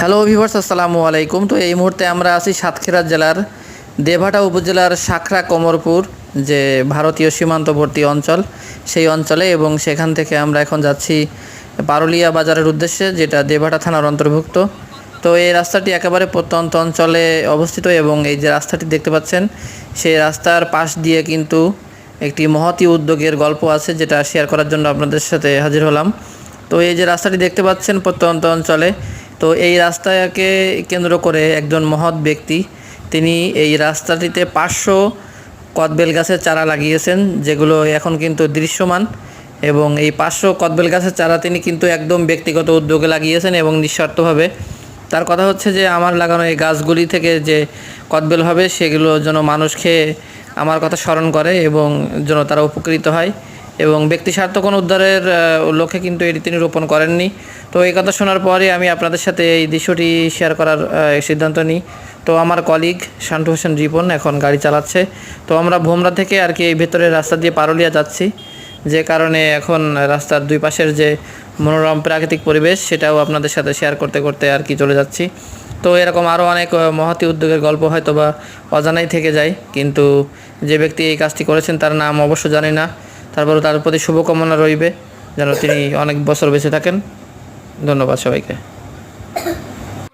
Hello viewers আসসালামু আলাইকুম। তো এই মুহূর্তে আমরা আছি সাতক্ষীরা জেলার দেভাটা উপজেলার সাখরা কমরপুর, যে ভারতীয় সীমান্তবর্তী অঞ্চল। সেই অঞ্চলে এবং সেখান থেকে আমরা এখন যাচ্ছি পারুলিয়া বাজারের উদ্দেশ্যে, যেটা দেভাটা থানার অন্তর্ভুক্ত। তো এই রাস্তাটি একেবারে প্রত্যন্ত অঞ্চলে অবস্থিত এবং এই যে রাস্তাটি দেখতে পাচ্ছেন, সেই রাস্তার পাশ দিয়ে কিন্তু একটি মহতি উদ্যোগের গল্প আছে, যেটা শেয়ার করার জন্য আপনাদের সাথে হাজির হলাম। তো এই যে রাস্তাটি দেখতে পাচ্ছেন প্রত্যন্ত অঞ্চলে তো এই রাস্তাকে কেন্দ্র করে একজন মহৎ ব্যক্তি, তিনি এই রাস্তাটিতে পাঁচশো কদবেল গাছের চারা লাগিয়েছেন, যেগুলো এখন কিন্তু দৃশ্যমান। এবং এই পাঁচশো কদবেল গাছের চারা তিনি কিন্তু একদম ব্যক্তিগত উদ্যোগে লাগিয়েছেন এবং নিঃস্বার্থভাবে। তার কথা হচ্ছে যে, আমার লাগানো এই গাছগুলি থেকে যে কদবেল হবে, সেগুলো যেন মানুষ খেয়ে আমার কথা স্মরণ করে এবং যেন তারা উপকৃত হয়। এবং ব্যক্তি স্বার্থ কোনো উদ্ধারের লক্ষ্যে কিন্তু এটি তিনি রোপণ করেননি। তো এই কথা শোনার পরে আমি আপনাদের সাথে এই দৃশ্যটি শেয়ার করার সিদ্ধান্ত নিই। তো আমার কলিগ শান্টু হোসেন রিপন এখন গাড়ি চালাচ্ছে। তো আমরা ভোমরা থেকে আর কি এই ভেতরের রাস্তা দিয়ে পারলিয়া যাচ্ছি। যে কারণে এখন রাস্তার দুই পাশের যে মনোরম প্রাকৃতিক পরিবেশ, সেটাও আপনাদের সাথে শেয়ার করতে করতে আর কি চলে যাচ্ছি। তো এরকম আরও অনেক মহতি উদ্যোগের গল্প হয়তো বা অজানাই থেকে যায়। কিন্তু যে ব্যক্তি এই কাজটি করেছেন তার নাম অবশ্য জানি না। তারপরে তার প্রতি শুভকামনা রইবে। যেন তিনি অনেক বছর বেঁচে থাকেন। ধন্যবাদ সবাইকে।